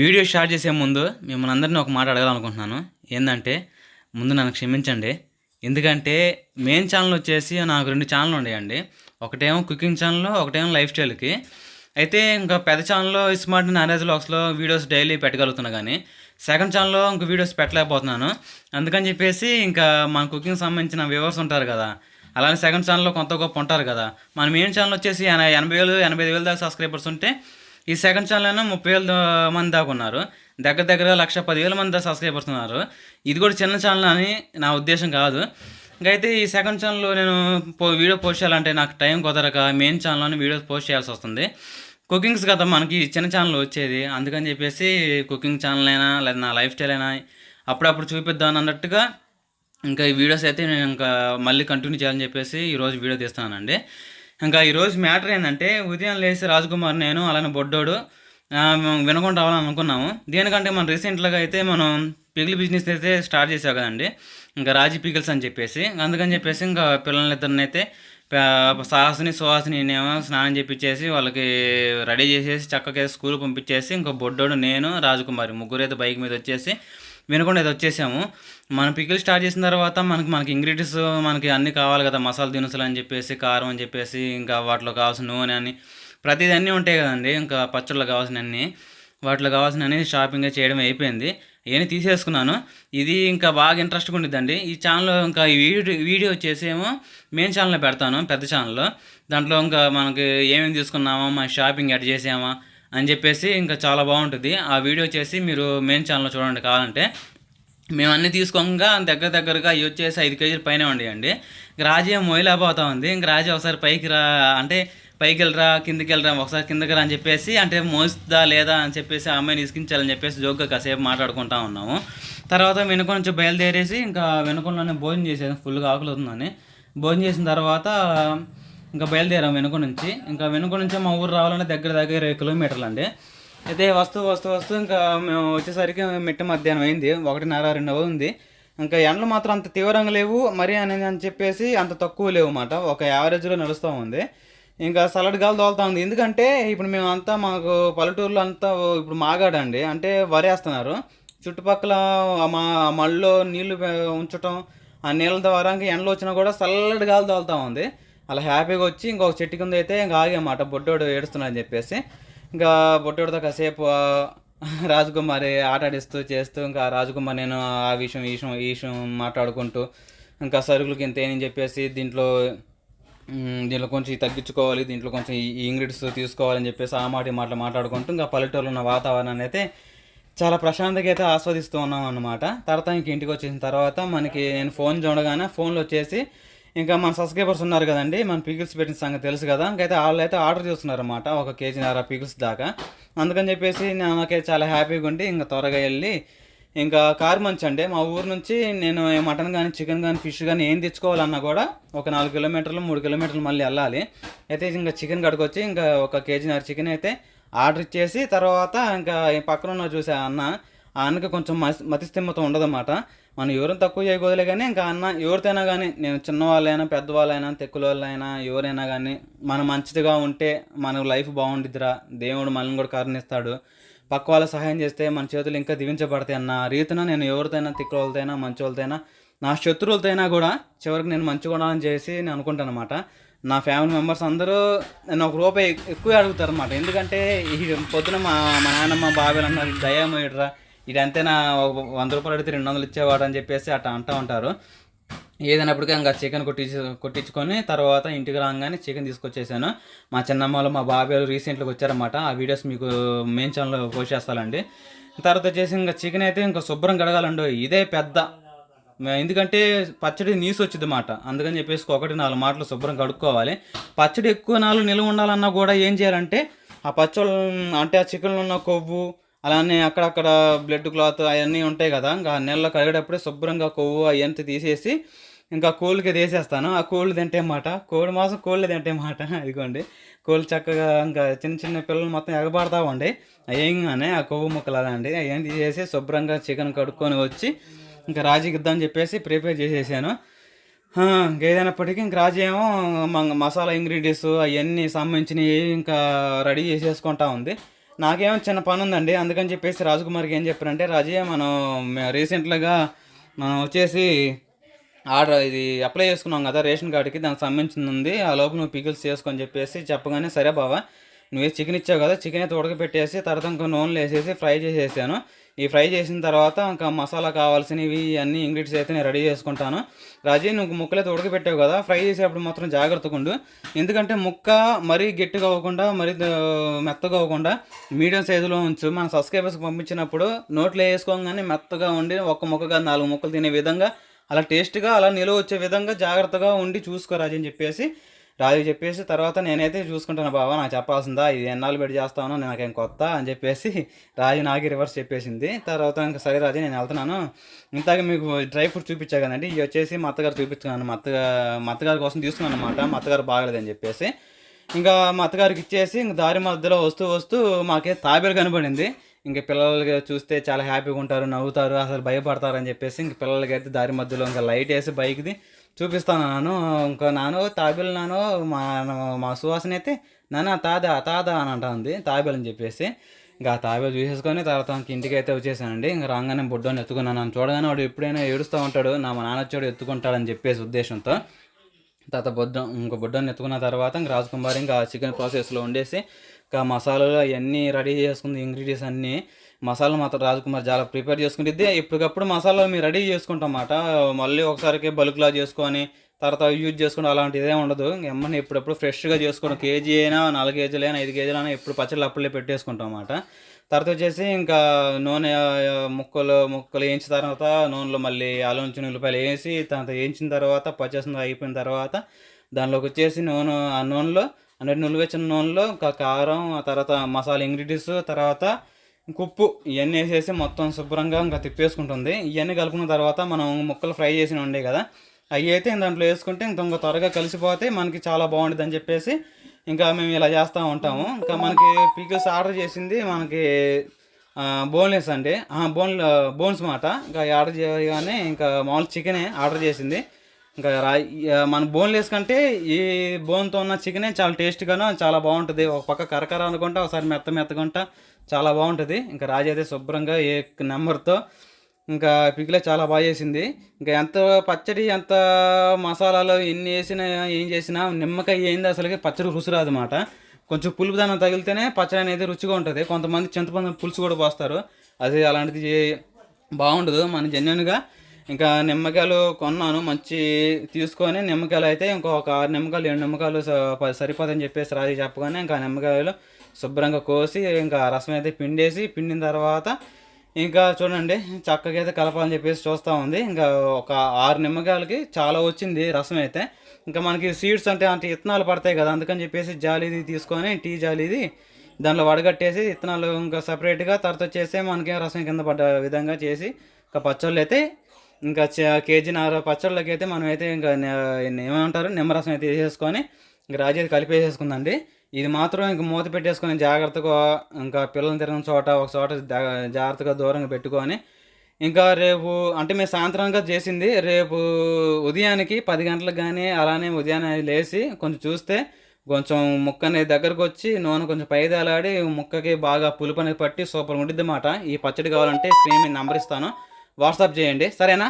Video start చేసే ముందు మిమ్మల్ని అందరినీ ఒక మాట అడగాలనుకుంటున్నాను. ఏంటంటే ముందు నన్ను క్షమించండి. ఎందుకంటే మెయిన్ ఛానల్ వచ్చేసి నాకు రెండు ఛానల్ ఉండేయండి. ఒకటేమో కుకింగ్ ఛానల్ ఒకటేమో లైఫ్ స్టైల్కి అయితే ఇంకా పెద్ద ఛానల్లో స్మార్ట్ నారేజ్ లాక్స్లో వీడియోస్ డైలీ పెట్టగలుగుతున్నా కానీ సెకండ్ ఛానల్లో ఇంక వీడియోస్ పెట్టలేకపోతున్నాను. అందుకని చెప్పేసి ఇంకా మన కుకింగ్ సంబంధించిన వ్యూవర్స్ ఉంటారు కదా అలానే సెకండ్ ఛానల్లో కొంత గొప్ప ఉంటారు కదా. మన మెయిన్ ఛానల్ వచ్చేసి ఎనభై వేలు ఎనభై ఐదు వేలు దాకా సబ్స్క్రైబర్స్ ఉంటే ఈ సెకండ్ ఛానల్ అయినా ముప్పై వేల మంది దాకా ఉన్నారు. దగ్గర దగ్గర లక్ష పదివేల మంది సబ్స్క్రైబర్స్ ఉన్నారు ఇది కూడా చిన్న ఛానల్ అని నా ఉద్దేశం కాదు. ఇంకైతే ఈ సెకండ్ ఛానల్లో నేను పో వీడియో పోస్ట్ చేయాలంటే నాకు టైం కుదరక మెయిన్ ఛానల్లోనే వీడియోస్ పోస్ట్ చేయాల్సి వస్తుంది. కుకింగ్స్ కదా మనకి చిన్న ఛానల్ వచ్చేది. అందుకని చెప్పేసి కుకింగ్ ఛానల్ అయినా లేదా నా లైఫ్ స్టైల్ అయినా అప్పుడప్పుడు చూపిద్దాం అన్నట్టుగా ఇంకా ఈ వీడియోస్ అయితే నేను ఇంకా మళ్ళీ కంటిన్యూ చేయాలని చెప్పేసి ఈరోజు వీడియో తీస్తానండి ఇంకా ఈరోజు మ్యాటర్ ఏంటంటే ఉదయం లేచి రాజకుమార్ నేను అలానే బొడ్డోడు వినకుండా రావాలని అనుకున్నాము దేనికంటే మనం రీసెంట్గా అయితే మనం పిగిల్ బిజినెస్ అయితే స్టార్ట్ చేసాం కదండి. ఇంకా రాజీ పిగిల్స్ అని చెప్పేసి. అందుకని చెప్పేసి ఇంకా పిల్లలిద్దరిని అయితే సాహసిని సుహాసిని నేమో స్నానం చేపించేసి వాళ్ళకి రెడీ చేసేసి చక్కగా స్కూల్ పంపించేసి ఇంకా బొడ్డోడు నేను రాజకుమారి ముగ్గురు అయితే బైక్ మీద వచ్చేసి వినకుండా అయితే వచ్చేసాము. మన పికిల్ స్టార్ట్ చేసిన తర్వాత మనకి మనకి ఇంగ్రీడియంట్స్ మనకి అన్నీ కావాలి కదా మసాలా దినుసులు అని చెప్పేసి కారం అని చెప్పేసి ఇంకా వాటిలో కావాల్సిన నూనె అని. ప్రతిదీ అన్నీ ఉంటాయి కదండి ఇంకా పచ్చళ్ళు కావాల్సిన అన్నీ వాటిలో కావాల్సిన అన్ని షాపింగ్ చేయడం అయిపోయింది. ఇవన్నీ తీసేసుకున్నాను. ఇది ఇంకా బాగా ఇంట్రెస్ట్గా ఉండిద్దండి. ఈ ఛానల్లో ఇంకా ఈ వీడియో వీడియో వచ్చేసేమో మెయిన్ ఛానల్లో పెడతాను పెద్ద ఛానల్లో దాంట్లో ఇంకా మనకి ఏమేమి తీసుకున్నామా మన షాపింగ్ ఎట్ చేసామా అని చెప్పేసి ఇంకా చాలా బాగుంటుంది. ఆ వీడియో వచ్చేసి మీరు మెయిన్ ఛానల్లో చూడండి కావాలంటే. మేము అన్నీ తీసుకోగా దగ్గర దగ్గరగా ఇవి వచ్చేసి ఐదు కేజీల పైన ఉండేయండి రాజే రాజీ మొయిలాపోతా ఉంది. ఇంక రాజీ ఒకసారి పైకి రా అంటే పైకి వెళ్ళరా కిందికి వెళ్ళరా ఒకసారి కిందకి రా అని చెప్పేసి అంటే మోస్తుందా లేదా అని చెప్పేసి ఆ అమ్మాయిని ఇసుకించాలని చెప్పేసి జోక్గా కాసేపు మాట్లాడుకుంటా ఉన్నాము. తర్వాత వెనుక నుంచి బయలుదేరేసి ఇంకా వెనుకలోనే భోజనం చేసేది ఫుల్గా ఆకులు అవుతుందని భోజనం చేసిన తర్వాత ఇంకా బయలుదేరాం వెనుక నుంచి. ఇంకా వెనుక నుంచి మా ఊరు రావాలంటే దగ్గర దగ్గర ఇరవై కిలోమీటర్లు అండి. అయితే వస్తూ వస్తూ వస్తూ ఇంకా మేము వచ్చేసరికి మిట్ట మధ్యాహ్నం అయింది. ఒకటిన్నర రెండు ఉంది. ఇంకా ఎండలు మాత్రం అంత తీవ్రంగా లేవు. మరి అనేది అని చెప్పేసి అంత తక్కువ లేవు అన్నమాట. ఒక యావరేజ్లో నడుస్తూ ఉంది. ఇంకా సలడ్ గాలి తోలుతా ఉంది. ఎందుకంటే ఇప్పుడు మేమంతా మాకు పల్లెటూరులో అంతా ఇప్పుడు మాగాడండి అంటే వరేస్తున్నారు. చుట్టుపక్కల మా మళ్ళీ నీళ్ళు ఉంచటం ఆ నీళ్ళ ద్వారా ఇంకా ఎండలు వచ్చినా కూడా చల్లటి గాలి తోలుతూ ఉంది. అలా హ్యాపీగా వచ్చి ఇంకొక చెట్టు కింద అయితే ఇంకా ఆగామాట బొడ్డోడు ఏడుస్తున్నాడని చెప్పేసి. ఇంకా బొట్టోడితో కాసేపు రాజకుమారి ఆట ఆడిస్తూ చేస్తూ ఇంకా రాజకుమారి నేను ఆ విషయం ఈ విషయం ఈ విషయం మాట్లాడుకుంటూ ఇంకా సరుకులకి ఇంత అని చెప్పేసి దీంట్లో దీంట్లో కొంచెం తగ్గించుకోవాలి దీంట్లో కొంచెం ఈ ఇంగ్రీడియంట్స్ తీసుకోవాలని చెప్పేసి ఆ మాట ఈ మాటలు మాట్లాడుకుంటూ ఇంకా పల్లెటూరులో ఉన్న వాతావరణాన్ని అయితే చాలా ప్రశాంతంగా అయితే ఆస్వాదిస్తూ ఉన్నాం అన్నమాట. తర్వాత ఇంక ఇంటికి వచ్చేసిన తర్వాత మనకి నేను ఫోన్ చూడగానే ఫోన్లో వచ్చేసి ఇంకా మన సబ్స్క్రైబర్స్ ఉన్నారు కదండి మన పీకిల్స్ పెట్టిన సంగతి తెలుసు కదా. ఇంకైతే వాళ్ళు అయితే ఆర్డర్ చేస్తున్నారన్నమాట ఒక కేజీన్నర పీకిల్స్ దాకా. అందుకని చెప్పేసి నాకైతే చాలా హ్యాపీగా ఉండి ఇంకా త్వరగా వెళ్ళి ఇంకా కారు మంచి అండి. మా ఊరు నుంచి నేను మటన్ కానీ చికెన్ కానీ ఫిష్ కానీ ఏం తెచ్చుకోవాలన్నా కూడా ఒక నాలుగు కిలోమీటర్లు మూడు కిలోమీటర్లు మళ్ళీ వెళ్ళాలి. అయితే ఇంకా చికెన్ కడుకొచ్చి ఇంకా ఒక కేజీన్నర చికెన్ అయితే ఆర్డర్ ఇచ్చేసి తర్వాత ఇంకా పక్కన ఉన్న చూసే అన్న ఆ అన్నకి కొంచెం మతి మతిస్థిమ్మత ఉండదన్నమాట. మనం ఎవరిని తక్కువ చేయకూడదులే కానీ ఇంకా అన్న ఎవరితోనైనా కానీ నేను చిన్నవాళ్ళైనా పెద్దవాళ్ళైనా తెక్కుల వాళ్ళైనా ఎవరైనా కానీ మనం మంచిదిగా ఉంటే మన లైఫ్ బాగుండిద్దిరా. దేవుడు మనల్ని కూడా కరుణిస్తాడు. పక్క వాళ్ళ సహాయం చేస్తే మన చేతులు ఇంకా దివించబడతాయి అన్న రీతిన నేను ఎవరితోనైనా తిక్కుల వాళ్ళతోనైనా మంచి వాళ్ళతోనైనా నా శత్రువులతోనైనా కూడా చివరికి నేను మంచిగా చేసి నేను అనుకుంటాను అనమాట నా ఫ్యామిలీ మెంబర్స్ అందరూ నన్ను ఒక రూపాయి ఎక్కువ అడుగుతారు అనమాట ఎందుకంటే ఈ పొద్దున మా మా నాన్నమ్మ బాబాయ్ అన్నారు దయామయ్యడ్రా ఇదంతేనా వంద రూపాయలు అడిగితే రెండు వందలు ఇచ్చేవాడు అని చెప్పేసి అట్లా అంటూ ఉంటారు. ఏదైనప్పటికీ ఇంకా చికెన్ కొట్టించు కొట్టించుకొని తర్వాత ఇంటికి రాగానే చికెన్ తీసుకొచ్చేసాను. మా చిన్నమ్మలు మా బాబాయ్లు రీసెంట్గా వచ్చారన్నమాట. ఆ వీడియోస్ మీకు మెయిన్ ఛానల్లో పోస్ట్ చేస్తానండి. తర్వాత వచ్చేసి ఇంకా చికెన్ అయితే ఇంకా శుభ్రం కడగాలండి ఇదే పెద్ద. ఎందుకంటే పచ్చడి నీసు వచ్చింది మాట అందుకని చెప్పేసి ఒకటి నాలుగు మాటలు శుభ్రం కడుక్కోవాలి. పచ్చడి ఎక్కువ నాలుగు నిల్వ ఉండాలన్నా కూడా ఏం చేయాలంటే ఆ పచ్చళ్ళు అంటే ఆ చికెన్లో ఉన్న కొవ్వు అలానే అక్కడక్కడ బ్లడ్ క్లాత్ అవన్నీ ఉంటాయి కదా ఇంకా నెలలో కడిగేటప్పుడే శుభ్రంగా కొవ్వు అవన్నీ తీసేసి ఇంకా కోళ్ళకి తీసేస్తాను. ఆ కోళ్ళు తింటే మాట కోడి మాసం కోళ్ళు తింటే మాట. ఇదిగోండి. కోళ్ళు చక్కగా ఇంకా చిన్న చిన్న పిల్లలు మొత్తం ఎగబడతా ఉండి. అయ్యంగానే ఆ కొవ్వు ముక్కలు అలా అండి అవన్నీ తీసేసి శుభ్రంగా చికెన్ కడుక్కొని వచ్చి ఇంకా రాజీకి ఇద్దామని చెప్పేసి ప్రిపేర్ చేసేసాను. ఇంకా ఏదైనప్పటికీ ఇంక రాజు ఏమో మ- మసాలా ఇంగ్రీడియంట్స్ అవన్నీ సంబంధించినవి ఇంకా రెడీ చేసేసుకుంటా ఉంది. నాకేమో చిన్న పని ఉందండి అందుకని చెప్పేసి రాజకుమార్కి ఏం చెప్పారంటే రాజయ్య మనం రీసెంట్గా మనం వచ్చేసి ఆర్డర్ ఇది అప్లై చేసుకున్నాం కదా రేషన్ కార్డుకి దానికి సంబంధించింది ఉంది. ఆ లోపు నువ్వు పీకిల్స్ చేసుకొని చెప్పేసి చెప్పగానే సరే బావా నువ్వే చికెన్ ఇచ్చావు కదా చికెన్ అయితే ఉడకపెట్టేసి తర్వాత ఇంకా నూనెలో వేసేసి ఫ్రై చేసేసాను. ఈ ఫ్రై చేసిన తర్వాత ఇంకా మసాలా కావాల్సినవి అన్ని ఇంగ్రీడియంట్స్ అయితే నేను రెడీ చేసుకుంటాను. రాజీ నువ్వు ముక్కలైతే ఉడకపెట్టావు కదా ఫ్రై చేసేటప్పుడు మాత్రం జాగ్రత్తగా ఉండు. ఎందుకంటే ముక్క మరీ గట్టిగా అవ్వకుండా మరీ మెత్తగా అవ్వకుండా మీడియం సైజులో ఉంచు. మన సబ్స్క్రైబర్స్కి పంపించినప్పుడు నోట్లో వేసుకోగానే మెత్తగా ఉండి ఒక్క ముక్కగా నాలుగు ముక్కలు తినే విధంగా అలా టేస్ట్గా అలా నిలువ వచ్చే విధంగా జాగ్రత్తగా ఉండి చూసుకో రాజు అని చెప్పేసి రాజు చెప్పేసి తర్వాత నేనైతే చూసుకుంటాను బాబా నాకు చెప్పాల్సిందా ఇది ఎన్నాళ్ళు పెట్టి చేస్తాను నాకేం కొత్త అని చెప్పేసి రాజు నాకు రివర్స్ చెప్పేసింది. తర్వాత ఇంకా సరే రాజు నేను వెళ్తున్నాను. ఇంతగా మీకు డ్రై ఫ్రూట్ చూపించా కదండి ఇవి వచ్చేసి మా అత్తగారు చూపించుకున్నాను. మా అత్తగా మా అత్తగారి కోసం తీసుకున్నాను అనమాట మా అత్తగారు బాగలేదని చెప్పేసి. ఇంకా మా అత్తగారికి ఇచ్చేసి ఇంక దారి మధ్యలో వస్తూ వస్తూ మాకే తాబేలు కనబడింది. ఇంక పిల్లలకి చూస్తే చాలా హ్యాపీగా ఉంటారు నవ్వుతారు అసలు భయపడతారు అని చెప్పేసి ఇంక పిల్లలకి అయితే దారి మధ్యలో ఇంకా లైట్ వేసి బైక్ది చూపిస్తాను నాను. ఇంకా నాను తాబేలు నాను మా మా సువాసన అయితే నాన్న తాదా తాదా అని అంటుంది తాబేలు అని చెప్పేసి. ఇంకా తాబేలు చూసేసుకొని తర్వాత ఇంక ఇంటికి అయితే వచ్చేసానండి. ఇంకా రాగానే బుడ్డోని ఎత్తుకున్నాను. నన్ను చూడగానే వాడు ఎప్పుడైనా ఏడుస్తూ ఉంటాడు నా మా నాన్న వచ్చాడు ఎత్తుకుంటాడని చెప్పేసి ఉద్దేశంతో. తర్వాత బొడ్డ ఇంకో బుడ్డని ఎత్తుకున్న తర్వాత ఇంకా రాజకుమారి ఇంకా చికెన్ ప్రాసెస్లో ఉండేసి ఇంకా మసాలాలు అవన్నీ రెడీ చేసుకుంది ఇంగ్రీడియంట్స్ అన్నీ. మసాలా మాత్రం రాజకుమార్ చాలా ప్రిపేర్ చేసుకుంటుంది ఇప్పటికప్పుడు మసాలాలు మేము రెడీ చేసుకుంటాం అన్నమాట మళ్ళీ ఒకసారికి బల్క్లా చేసుకొని తర్వాత యూజ్ చేసుకోవడం అలాంటిది ఉండదు. ఎమ్మని ఎప్పుడప్పుడు ఫ్రెష్గా చేసుకోవడం కేజీ అయినా నాలుగు కేజీలు అయినా ఐదు కేజీలు అయినా ఎప్పుడు పచ్చళ్ళు అప్పుడే పెట్టేసుకుంటాం అన్నమాట తర్వాత వచ్చేసి ఇంకా నూనె ముక్కలు ముక్కలు వేయించిన తర్వాత నూనెలో మళ్ళీ ఆలోచించిన ఉల్లిపాయలు వేసి తర్వాత వేయించిన తర్వాత పచ్చేసిన అయిపోయిన తర్వాత దానిలోకి వచ్చేసి నూనె ఆ నూనెలో అంటే నులివెచ్చిన నూనెలో ఇంకా కారం ఆ తర్వాత మసాలా ఇంగ్రీడియంట్స్ తర్వాత ఉప్పు ఇవన్నీ వేసేసి మొత్తం శుభ్రంగా ఇంకా తిప్పేసుకుంటుంది. ఇవన్నీ కలుపుకున్న తర్వాత మనం ముక్కలు ఫ్రై చేసిన ఉండే కదా అవి అయితే దాంట్లో వేసుకుంటే ఇంకా త్వరగా కలిసిపోతే మనకి చాలా బాగుంటుంది అని చెప్పేసి ఇంకా మేము ఇలా చేస్తూ ఉంటాము. ఇంకా మనకి పీకల్స్ ఆర్డర్ చేసింది మనకి బోన్లెస్ అండి. బోన్ బోన్స్ మాట. ఇంకా ఆర్డర్ చేయగానే ఇంకా మామూలు చికెనే ఆర్డర్ చేసింది. ఇంకా రా మన బోన్లెస్ కంటే ఈ బోన్తో ఉన్న చికెనే చాలా టేస్ట్గాను చాలా బాగుంటుంది. ఒక పక్క కరకర అనుకుంటా ఒకసారి మెత్త మెత్తకుంటా చాలా బాగుంటుంది. ఇంకా రాజు అయితే శుభ్రంగా ఏ నెంబర్తో. ఇంకా పికిలే చాలా బాగా చేసింది. ఇంకా ఎంత పచ్చడి ఎంత మసాలాలు ఎన్ని వేసినా ఏం చేసినా నిమ్మకాయ ఏంది అసలుకి పచ్చడి రుచి రాదనమాట కొంచెం పులుపు దానం తగిలితేనే పచ్చడి అనేది రుచిగా ఉంటుంది. కొంతమంది చింతపండు పులుసు కూడా పోస్తారు. అది అలాంటిది బాగుండదు. మన జెన్యున్గా ఇంకా నిమ్మకాయలు కొన్నాను మంచి తీసుకొని నిమ్మకాయలు అయితే ఇంకొక ఆరు నిమ్మకాయలు ఏడు నిమ్మకాయలు సరిపోదని చెప్పేసి రాజు చెప్పగానే ఇంకా నిమ్మకాయలు శుభ్రంగా కోసి ఇంకా రసం అయితే పిండేసి పిండిన తర్వాత ఇంకా చూడండి చక్కగా అయితే కలపాలని చెప్పేసి చూస్తూ ఉంది. ఇంకా ఒక ఆరు నిమ్మకాయలకి చాలా వచ్చింది రసం అయితే. ఇంకా మనకి సీడ్స్ అంటే అంటే ఇత్తనాలు పడతాయి కదా అందుకని చెప్పేసి జాలీది తీసుకొని టీ జాలీది దాంట్లో వడగట్టేసి ఇత్తనాలు ఇంకా సపరేట్గా తర్వాత వచ్చేసి మనకి రసం కింద పడ్డ విధంగా చేసి ఇంకా పచ్చళ్ళు అయితే ఇంకా చ- కేజీన్నర పచ్చళ్ళకి అయితే మనం అయితే ఇంకా ఏమంటారు నిమ్మరసం అయితే వేసేసుకొని ఇంకా రాజీ అయితే కలిపేసేసుకుందండి. ఇది మాత్రం ఇంక మూత పెట్టేసుకొని జాగ్రత్తగా ఇంకా పిల్లలు తిరిగిన చోట ఒక చోట జాగ్రత్తగా దూరంగా పెట్టుకొని ఇంకా రేపు అంటే మేము సాయంత్రంగా చేసింది రేపు ఉదయానికి పది గంటలకు కానీ అలానే ఉదయాన్నే లేచి కొంచెం చూస్తే కొంచెం ముక్క అనేది దగ్గరకు వచ్చి నూనె కొంచెం పైదేలాడి ముక్కకి బాగా పులుపు అనేది పట్టి సూపర్ ఉంటుంది అన్నమాట. ఈ పచ్చడి కావాలంటే స్క్రీన్ మీద నంబర్ ఇస్తాను. వాట్సాప్ చేయండి. సరేనా?